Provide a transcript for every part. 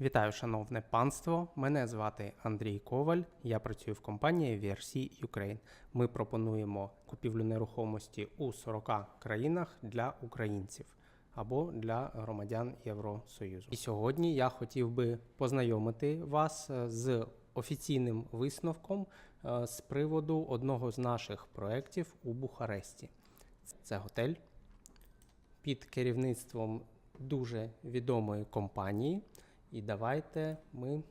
Вітаю, шановне панство. Мене звати Андрій Коваль. Я працюю в компанії VRC Ukraine. Ми пропонуємо купівлю нерухомості у 40 країнах для українців або для громадян Євросоюзу. І сьогодні я хотів би познайомити вас е, з офіційним висновком е, з приводу одного з наших проєктів у Бухаресті. Це готель під керівництвом дуже відомої компанії. І давайте ми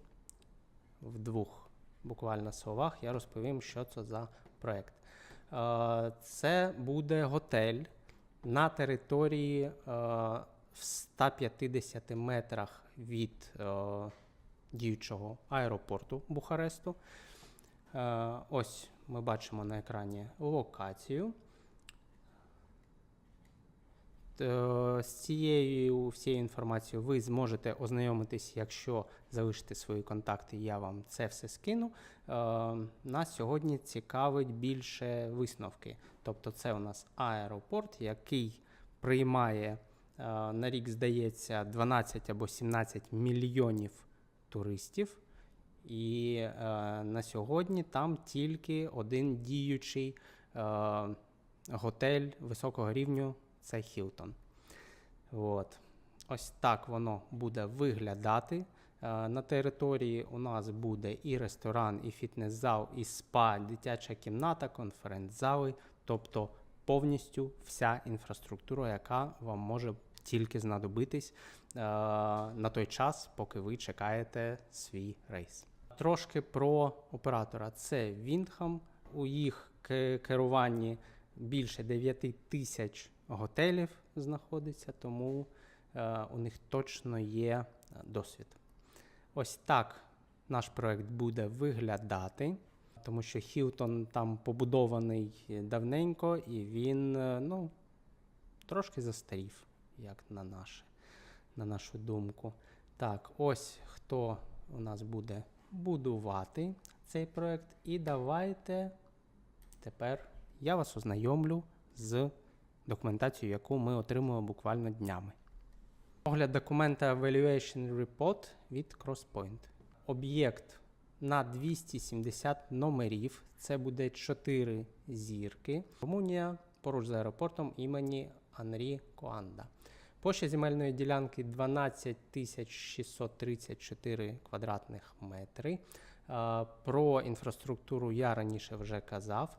в двох буквально словах я розповім, що це за проект. Е, Це буде готель на території е, в 150 метрах від е, діючого аеропорту Бухаресту. Ось ми бачимо на екрані локацію. Е, З цією всією інформацією ви зможете ознайомитись, якщо залишите свої контакти, я вам це все скину. Е, Нас сьогодні цікавить більше висновки. Тобто, це у нас аеропорт, який приймає е, на рік, здається, 12 або 17 мільйонів туристів. І на сьогодні там тільки один діючий готель високого рівню це Хілтон. От. Ось так воно буде виглядати. Е, На території у нас буде і ресторан, і фітнес-зал, і спа, дитяча кімната, конференц-зали, тобто повністю вся інфраструктура, яка вам може тільки знадобитись е, на той час, поки ви чекаєте свій рейс. Трошки про оператора. Це Віндхам. У їх керуванні більше 9 тисяч готелів знаходиться, тому е, у них точно є е, досвід. Ось так наш проект буде виглядати, тому що Хілтон там побудований давненько, і він е, ну, трошки застарів, як на, наше, на нашу думку. Так, ось хто у нас буде будувати цей проект. І давайте тепер я вас ознайомлю з документацією, яку ми отримуємо буквально днями. Огляд документа Valuation Report від CrossPoint. Об'єкт на 270 номерів. Це буде 4 зірки. Румунія поруч з аеропортом імені Анрі Коанда. Площа земельної ділянки 12 634 квадратних метри. Про інфраструктуру я раніше вже казав.